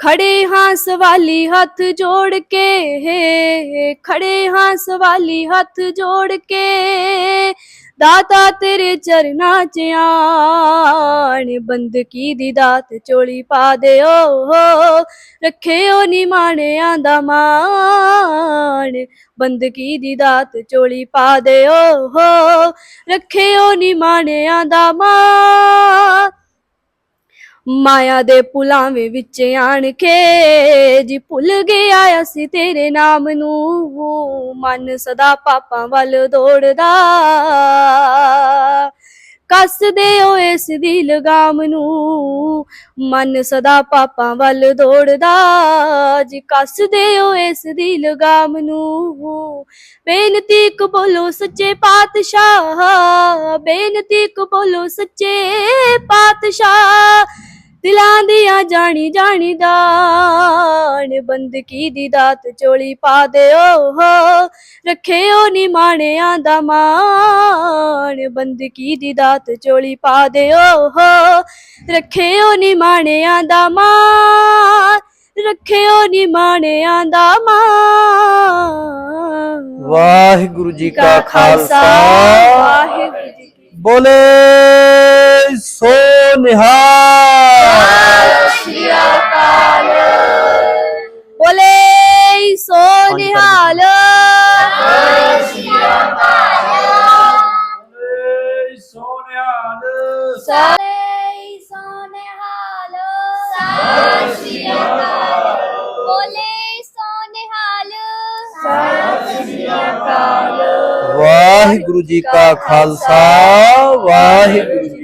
ਖੜੇ ਹਾਂ ਸਵਾਲੀ ਹੱਥ ਜੋੜ ਕੇ ਖੜੇ ਹਾਂ ਸਵਾਲੀ ਹੱਥ ਜੋੜ ਕੇ। ਦਾਤਾ ਤੇਰੇ ਚਰਨਾਂ ਚ ਆਣ ਬੰਦਗੀ ਦੀ ਦਾਤ ਚੋਲੀ ਪਾ ਦਿਓ। ਰੱਖਿਓ ਨਿਮਾਣਿਆਂ ਦਾ ਮਾਣ ਬੰਦਗੀ ਦੀ ਦਾਤ ਚੋਲੀ ਪਾ ਦਿਓ। ਰੱਖਿਓ ਨੀ ਮਾਣਿਆਂ ਦਾ ਮਾਣ। ਮਾਇਆ ਦੇ ਪੁਲਾਵੇਂ ਵਿੱਚ ਆਣ ਕੇ ਜੀ ਭੁੱਲ ਗਿਆ ਅਸੀਂ ਤੇਰੇ ਨਾਮ ਨੂੰ। ਮਨ ਸਦਾ ਪਾਪਾਂ ਵੱਲ ਦੌੜਦਾ। ਕੱਸਦੇ ਓ ਇਸ ਦੀ ਲਗਾਮ ਨੂੰ। ਮਨ ਸਦਾ ਪਾਪਾਂ ਵੱਲ ਦੌੜਦਾ। ਜੀ ਕੱਸਦੇ ਓ ਇਸ ਦੀ ਲਗਾਮ ਨੂੰ। ਬੇਨਤੀ ਕਬੂਲੋ ਸੱਚੇ ਪਾਤਸ਼ਾਹ। ਬੇਨਤੀ ਕਬੂਲੋ ਸੱਚੇ ਪਾਤਸ਼ਾਹ। ਦੀਆਂ ਜਾਣੀ ਜਾਣੀ ਦਾਨ ਬੰਦਗੀ ਦੀ ਦਾਤ ਚੋਲੀ ਪਾ ਦਿਓ ਰੱਖਿਓ ਨੀ ਮਾਣਿਆਂ ਦਾ ਮਾਣ ਬੰਦਗੀ ਦੀ ਦਾਤ ਚੋਲੀ ਪਾ ਦਿਓ ਰੱਖਿਓ ਨੀ ਮਾਣਿਆਂ ਦਾ ਮਾਣ ਰੱਖਿਓ ਨੀ ਮਾਣਿਆਂ ਦਾ ਮਾਣ। ਵਾਹਿਗੁਰੂ ਜੀ ਕਾ ਖਾਲਸਾ। ਵਾਹਿਗੁਰੂ ਜੀ ਕੀ ਬੋਲੇ ਸੋ ਨਿਹਾਲ। ਬੋਲੇ ਸੋ ਨਿਹਾਲ ਸੋ ਨਿਹਾਲ ਸਾਰੇ ਸੋ ਨਿਹਾਲ ਸਤਿ ਸ਼੍ਰੀ ਅਕਾਲ ਬੋਲੇ ਸੋ ਨਿਹਾਲ ਸਤਿ ਸ਼੍ਰੀ ਅਕਾਲ ਵਾਹਿਗੁਰੂ ਜੀ ਕਾ ਖਾਲਸਾ ਵਾਹਿਗੁਰੂ